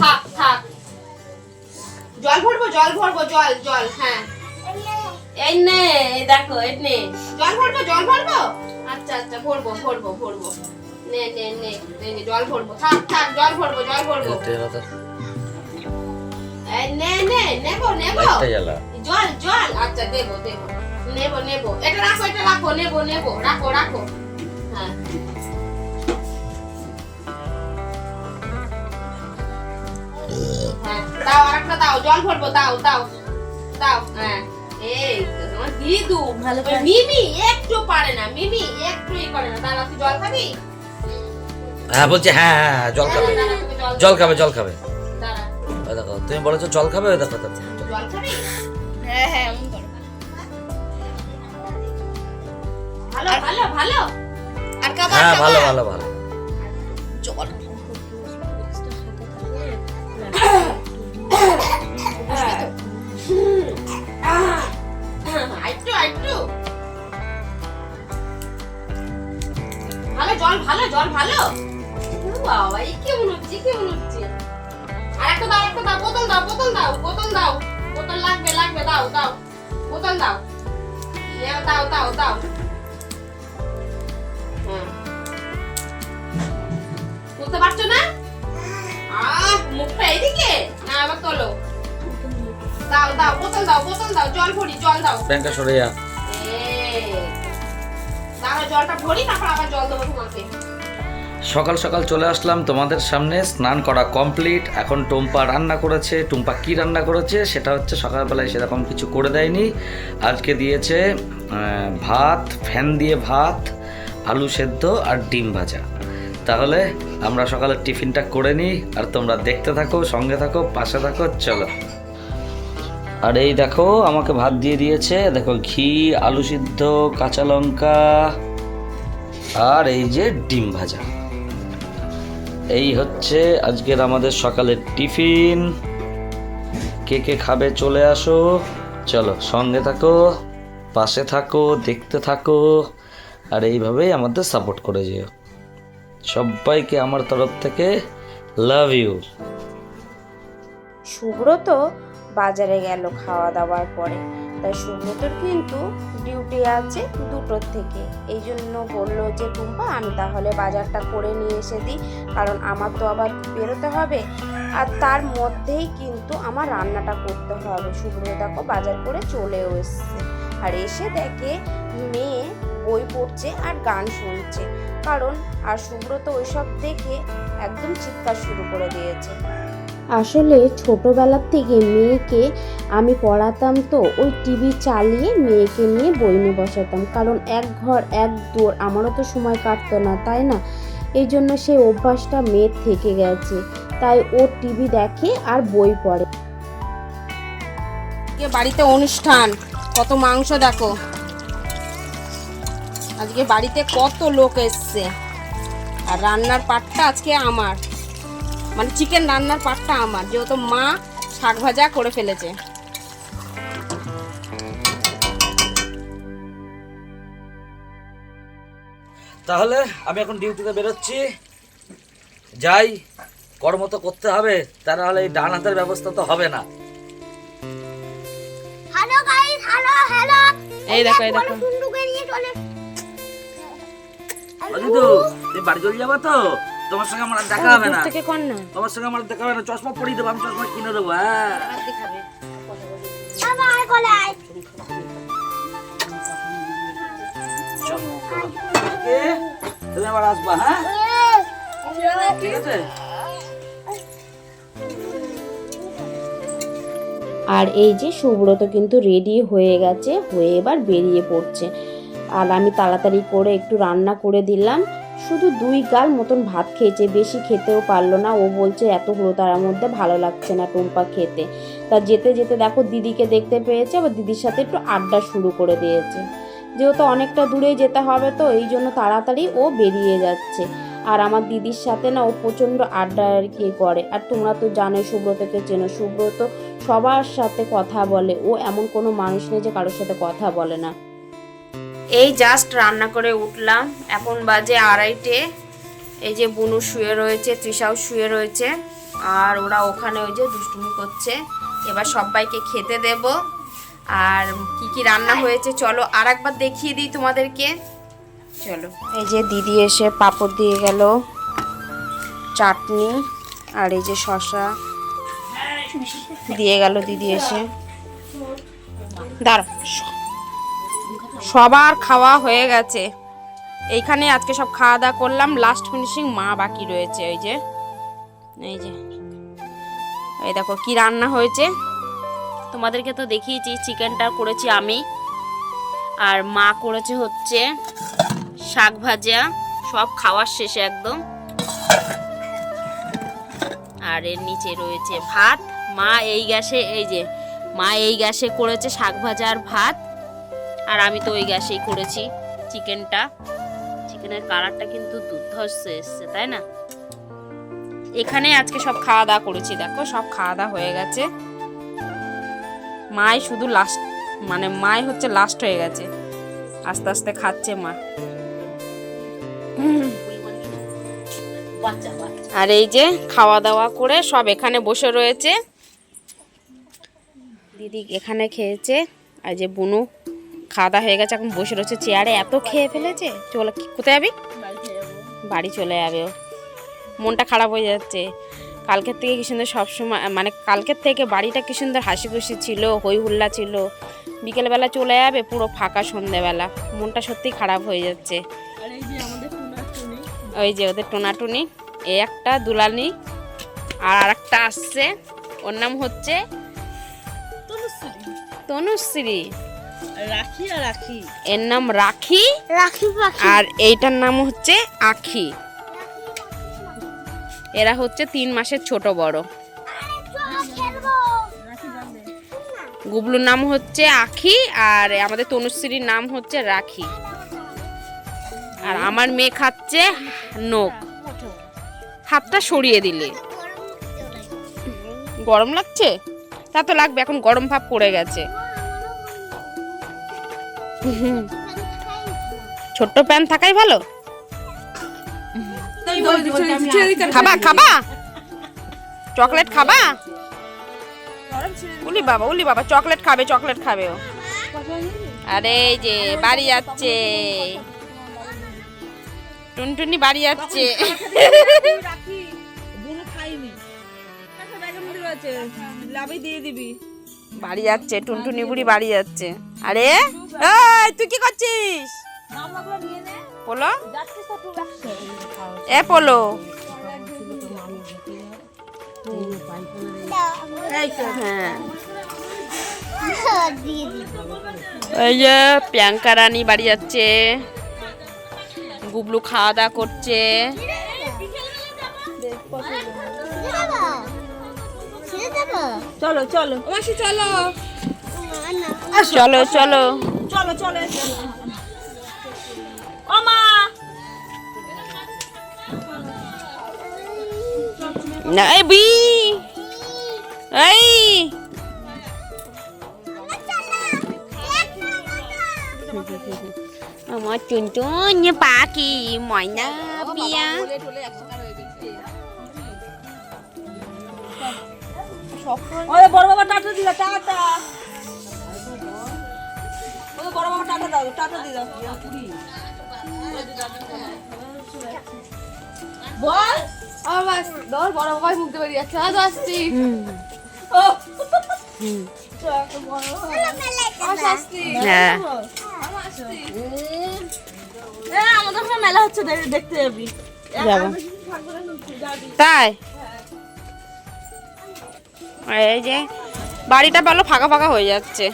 থাক থাক। জল ভরবো জল ভরবো জল জল হ্যাঁ। এই নে দেখো এই নে। জল ভরবো জল ভরবো? আচ্ছা আচ্ছা ভরবো ভরবো ভরবো। নে নে নে নে নে, জল ভরবো। থাক থাক জল ভরবো জল ভরবো। এই নে নে নেব নেব। জল জল আচ্ছা দেবো দেবো। নেব নেব। এটা রাখো এটা রাখো নেব নেব। রাখো রাখো। হ্যাঁ। দাও আরেকটা দাও জল ভরবো দাও দাও দাও হ্যাঁ। এই তোমার দিদু ভালো মিমি একটু পারে না মিমি একটুই করে না। দাঁড়া তুই জল খাবি? হ্যাঁ বলছি হ্যাঁ হ্যাঁ হ্যাঁ, জল খাবে। জল খাবে জল খাবে। দেখো তুমি বলেছ জল খাবে ওই দেখো দেখো। জল খাবি? হ্যাঁ হ্যাঁ। ভালো ভালো ভালো। আর খাবার হ্যাঁ ভালো? ভালো ভালো। জল আইটু আইটু। ভালো, জল ভালো জল ভালো। বাবা, এই কেমন হচ্ছে কেমন হচ্ছে? আর একটা দাও একটা দাও, বোতল দাও বোতল দাও বোতল দাও। বোতল লাগবে লাগবে, দাও দাও। বোতল দাও। দাও দাও দাও। হুম বুঝতে পারছ না? মুখটা এদিকে না, আবার তোলো। দাও দাও বোতল দাও বোতল দাও জল ভরি জল দাও। ব্যাংকটা সরে যা। এই, দাঁড়াও জলটা ভরি তারপর আবার জল দেবো তোমাকে। সকাল সকাল চলে আসলাম তোমাদের সামনে স্নান করা কমপ্লিট। এখন টুম্পা রান্না করেছে। টুম্পা কি রান্না করেছে সেটা হচ্ছে সকালবেলায় সেরকম কিছু করে দেয়নি। আজকে দিয়েছে ভাত ফ্যান দিয়ে ভাত আলু সেদ্ধ আর ডিম ভাজা। তাহলে আমরা সকালের টিফিনটা করে নিই আর তোমরা দেখতে থাকো সঙ্গে থাকো পাশে থাকো চলো। আর এই দেখো, আমাকে ভাত দিয়ে দিয়েছে। দেখো, ঘি, আলু সিদ্ধ, কাঁচা লঙ্কা, আর এই যে ডিম ভাজা। এই হচ্ছে আজকের আমাদের সকালের টিফিন। কে কে খাবে চলে আসো। চলো, সঙ্গে থাকো, পাশে থাকো, দেখতে থাকো, আর এইভাবেই আমাদের সাপোর্ট করে যেও। সবাইকে আমার তরফ থেকে লাভ ইউ সুব্রত বাজারে গেল খাওয়া দাওয়ার পরে। তাই সুব্রতর কিন্তু ডিউটি আছে দুটোর থেকে। এই জন্য বলল যে, টুম্পা, আমি তাহলে বাজারটা করে নিয়ে এসে দিই। কারণ আমার তো আবার বেরোতে হবে। আর তার মধ্যেই কিন্তু আমার রান্নাটা করতে হবে। সুব্রত দেখো বাজার করে চলেও এসছে। আর এসে দেখে মেয়ে বই পড়ছে আর গান শুনছে। কারণ, আর সুব্রত ওইসব দেখে একদম চিৎকার শুরু করে দিয়েছে। আসলে ছোটবেলার থেকে মেয়েকে আমি পড়াতাম তো, ওই টিভি চালিয়ে মেয়েকে নিয়ে বই নিয়ে বসাতাম। কারণ এক ঘর, এক দৌড় আমারও তো সময় কাটতো না, তাই না? এই জন্য সেই অভ্যাসটা মেয়ের থেকে গেছে। তাই ও টিভি দেখে আর বই পড়ে। বাড়িতে অনুষ্ঠান, কত মাংস দেখো। আজকে বাড়িতে কত লোক এসছে। আর রান্নার পাটটা আজকে আমার। মানে চিকেন রান্নার পাটটা আমার যেহেতু মা শাক ভাজা করে ফেলেছে। তাহলে আমি এখন ডিউটিতে বেরোচ্ছি। যাই কর্ম তো করতে হবে তা নাহলে এই ডান হাতের ব্যবস্থা তো হবে না। হ্যালো গাইস হ্যালো হ্যালো এই দেখো এই দেখো। নিয়ে চলে বাড়ি চলে যাব তো? তোমার সঙ্গে আমার দেখা হবে না। থেকে কর না। তোমার সঙ্গে আমার দেখা হবে না। চশমা পরিয়ে দেবো আমি চশমা কিনে দেবো হ্যাঁ? তুমি আবার আসবা হ্যাঁ? ঠিক আছে। আর এই যে সুব্রত কিন্তু রেডি হয়ে গেছে হয়ে এবার বেরিয়ে পড়ছে। আর আমি তাড়াতাড়ি করে একটু রান্না করে দিলাম। শুধু দুই গাল মতন ভাত খেয়েছে, বেশি খেতেও পারল না। ও বলছে, এত হলো তার মধ্যে ভালো লাগছে না টুম্পা খেতে। তা যেতে যেতে দেখো দিদিকে দেখতে পেয়েছে, আবার দিদির সাথে একটু আড্ডা শুরু করে দিয়েছে। যেহেতু অনেকটা দূরে যেতে হবে তো, এই জন্য তাড়াতাড়ি ও বেরিয়ে যাচ্ছে। আর আমার দিদির সাথে না, ও প্রচণ্ড আড্ডা আর কি করে। আর তোমরা তো জানো সুব্রতকে চেনো। সুব্রত সবার সাথে কথা বলে। ও এমন কোনো মানুষ নেই যে কারোর সাথে কথা বলে না। এই জাস্ট রান্না করে উঠলাম। এখন বাজে আড়াইটে। এই যে বুনু শুয়ে রয়েছে, তৃষাও শুয়ে রয়েছে, আর ওরা ওখানে ওই যে দুষ্টুমি করছে। এবার সবাইকে খেতে দেব। আর কি কি রান্না হয়েছে চলো আর একবার দেখিয়ে দিই তোমাদেরকে। চলো। এই যে দিদি এসে পাঁপড় দিয়ে গেল, চাটনি, আর এই যে শশা দিয়ে গেল দিদি এসে। দাঁড়া সবার খাওয়া হয়ে গেছে। এইখানে আজকে সব খাওয়া দাওয়া করলাম লাস্ট ফিনিশিং মা বাকি রয়েছে ওই যে। এই যে। এই দেখো কি রান্না হয়েছে। তোমাদেরকে তো দেখিয়েছি চিকেনটা করেছি আমি। আর মা করেছে হচ্ছে শাক ভাজা, সব খাওয়ার শেষে একদম। আর এর নিচে রয়েছে ভাত। মা এই গ্যাসে, এই যে, মা এই গ্যাসে করেছে শাক ভাজা আর ভাত। আর আমি তো ওই গ্যাসেই করেছি চিকেনটা। চিকেনের কালারটা কিন্তু দুর্ধর্ষ এসছে তাই না? এখানে আজকে সব খাওয়া দাওয়া করেছি দেখো সব খাওয়া দাওয়া হয়ে গেছে। মাই শুধু লাস্ট মানে মাই হচ্ছে লাস্ট হয়ে গেছে। আস্তে আস্তে খাচ্ছে মা। আর এই যে খাওয়া দাওয়া করে সব এখানে বসে রয়েছে। দিদি এখানে খেয়েছে আর যে বুনু খাওয়া দাওয়া হয়ে গেছে এখন বসে রয়েছে চেয়ারে। এত খেয়ে ফেলেছে? চলে কোথায় যাবি? বাড়ি চলে যাবে। ও। মনটা খারাপ হয়ে যাচ্ছে। কালকের থেকে কি সুন্দর সবসময় মানে কালকের থেকে বাড়িটা কি সুন্দর হাসি খুশি ছিল হই হুল্লা ছিল। বিকেলবেলা চলে যাবে পুরো ফাঁকা সন্ধেবেলা। মনটা সত্যি খারাপ হয়ে যাচ্ছে। ওই যে ওদের টোনাটুনি এ একটা দুলানি আর আরেকটা আসছে। ওর নাম হচ্ছে তনুশ্রী। তনুশ্রী। রাখি আর রাখি এর নাম রাখি রাখি পাখি। আর এইটার নাম হচ্ছে আখি। এরা হচ্ছে তিন মাসের ছোট বড়। গুবলুর নাম হচ্ছে আখি আর আমাদের তনুশ্রীর নাম হচ্ছে রাখি। আর আমার মেয়ে খাচ্ছে নোক। হাতটা সরিয়ে দিলে। গরম লাগছে? তা তো লাগবে এখন গরম ভাব পড়ে গেছে। ছোট্ট প্যান থাকাই ভালো? খাবা খাবা? চকলেট খাবা? উলি বাবা উলি বাবা চকলেট খাবে চকলেট খাবে ও। আরে এই যে বাড়ি যাচ্ছে। টুনটুনি বাড়ি যাচ্ছে। খাইনি। আচ্ছা দিয়ে দিবি। বাড়ি যাচ্ছে টুনটুনি বুড়ি বাড়ি যাচ্ছে। আরে তুই কি করছিস? পোলো? এ, পোলো। হ্যাঁ। রানী বাড়ি যাচ্ছে। গুবলু খাওয়া দাওয়া করছে। চলো। চলো মাসি চলো। না চলো চলো। চলো চলো এসো। ও মা! না এই বি! এই! আমার টুনটুন পাখি ময়না পিয়া। ওরে বড় বাবা টাটা দিলা টাটা। ওরে বড় বাবা টাটা দাও টাটা দি দাও। বল। দর বড় বাবাই মুখতে বেরিয়ে যাচ্ছে। আজ আসছি। ও। আসছি। হ্যাঁ। আমাদের ওখানে মেলা হচ্ছে দে- দেখতে যাবি। তাই? এই যে বাড়িটা ভালো ফাঁকা ফাঁকা হয়ে যাচ্ছে।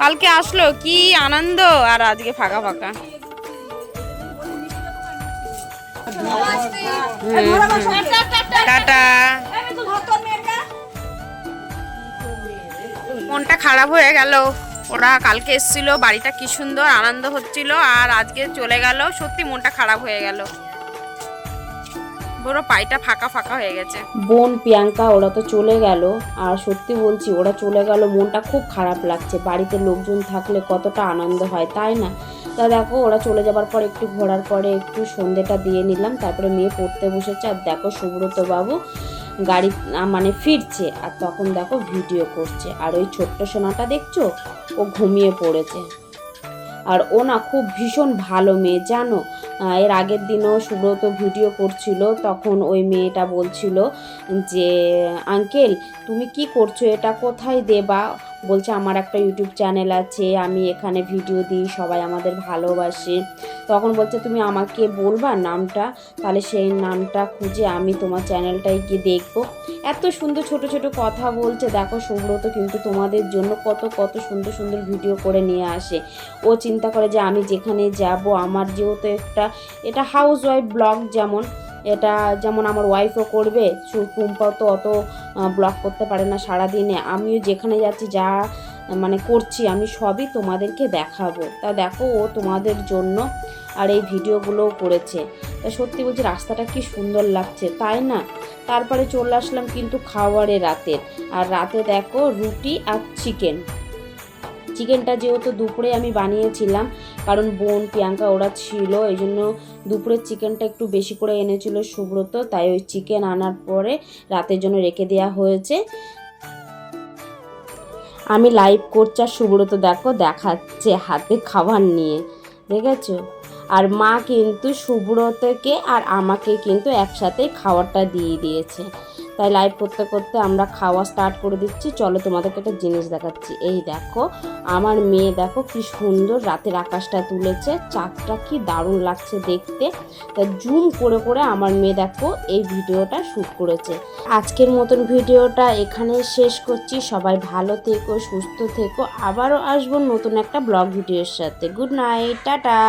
কালকে আসলো, কি আনন্দ! আর আজকে ফাঁকা ফাঁকা। টাটা। মনটা খারাপ হয়ে গেল। ওরা কালকে এসেছিল, বাড়িটা কি সুন্দর, আনন্দ হচ্ছিল, আর আজকে চলে গেল। সত্যি মনটা খারাপ হয়ে গেল। বড় পাইটা ফাঁকা ফাঁকা হয়ে গেছে। বোন প্রিয়াঙ্কা, ওরা তো চলে গেল। আর সত্যি বলছি, ওরা চলে গেল, মনটা খুব খারাপ লাগছে। বাড়িতে লোকজন থাকলে কতটা আনন্দ হয়, তাই না? তা দেখো, ওরা চলে যাবার পর একটু ঘোরার পরে একটু সন্ধেটা দিয়ে নিলাম। তারপরে মেয়ে পড়তে বসেছে। আর দেখো সুব্রত বাবু গাড়ি মানে ফিরছে। আর তখন দেখো ভিডিও করছে। আর ওই ছোট্ট সোনাটা দেখছ? ও ঘুমিয়ে পড়েছে। আর ও না খুব ভীষণ ভালো মেয়ে, জানো? এর আগের দিনও সুব্রত ভিডিও করছিল, তখন ওই মেয়েটা বলছিল যে, আঙ্কেল, তুমি কি করছ? এটা কোথায় দেবা? বলছে, আমার একটা ইউটিউব চ্যানেল আছে, আমি এখানে ভিডিও দিই, সবাই আমাদের ভালোবাসে। তখন বলছে, তুমি আমাকে বলবা নামটা, তাহলে সেই নামটা খুঁজে আমি তোমার চ্যানেলটায় গিয়ে দেখব। এত সুন্দর ছোট ছোট কথা বলছে। দেখো, সুব্রত কিন্তু তোমাদের জন্য কত কত সুন্দর সুন্দর ভিডিও করে নিয়ে আসে। ও চিন্তা করে যে, আমি যেখানে যাব, আমার যেহেতু একটা, এটা হাউস ওয়াইফ ব্লগ যেমন এটা যেমন আমার ওয়াইফও করবে টুম্পাও তো অত ব্লগ করতে পারে না সারাদিনে। আমিও যেখানে যাচ্ছি, যা মানে করছি, আমি সবই তোমাদেরকে দেখাবো। তা দেখো, ও তোমাদের জন্য আর এই ভিডিওগুলোও করেছে। তা সত্যি বলছি, রাস্তাটা কি সুন্দর লাগছে, তাই না? তারপরে চলে আসলাম কিন্তু খাওয়ারে রাতের। আর রাতে দেখো রুটি আর চিকেন চিকেনটা যেহেতু দুপুরে আমি বানিয়েছিলাম, কারণ বোন প্রিয়াঙ্কা ওরা ছিল, এই জন্য দুপুরের চিকেনটা একটু বেশি করে এনেছিল সুব্রত, তাই ওই চিকেন আনার পরে রাতের জন্য রেখে দেওয়া হয়েছে। আমি লাইভ করছি আর সুব্রত দেখো দেখাচ্ছে হাতে খাবার নিয়ে, দেখেছ? আর মা কিন্তু সুব্রতকে আর আমাকে কিন্তু একসাথে খাবারটা দিয়ে দিয়েছে। তাই লাইভ করতে করতে আমরা খাওয়া স্টার্ট করে দিচ্ছি। চলো তোমাদেরকে একটা জিনিস দেখাচ্ছি। এই দেখো, আমার মেয়ে দেখো কি সুন্দর রাতের আকাশটা তুলেছে। চাঁদটা কি দারুণ লাগছে দেখতে। তা জুম করে করে আমার মেয়ে দেখো এই ভিডিওটা শ্যুট করেছে। আজকের মতন ভিডিওটা এখানে শেষ করছি। সবাই ভালো থেকো, সুস্থ থেকো। আবারও আসব নতুন একটা ব্লগ ভিডিওর সাথে। Good night tata!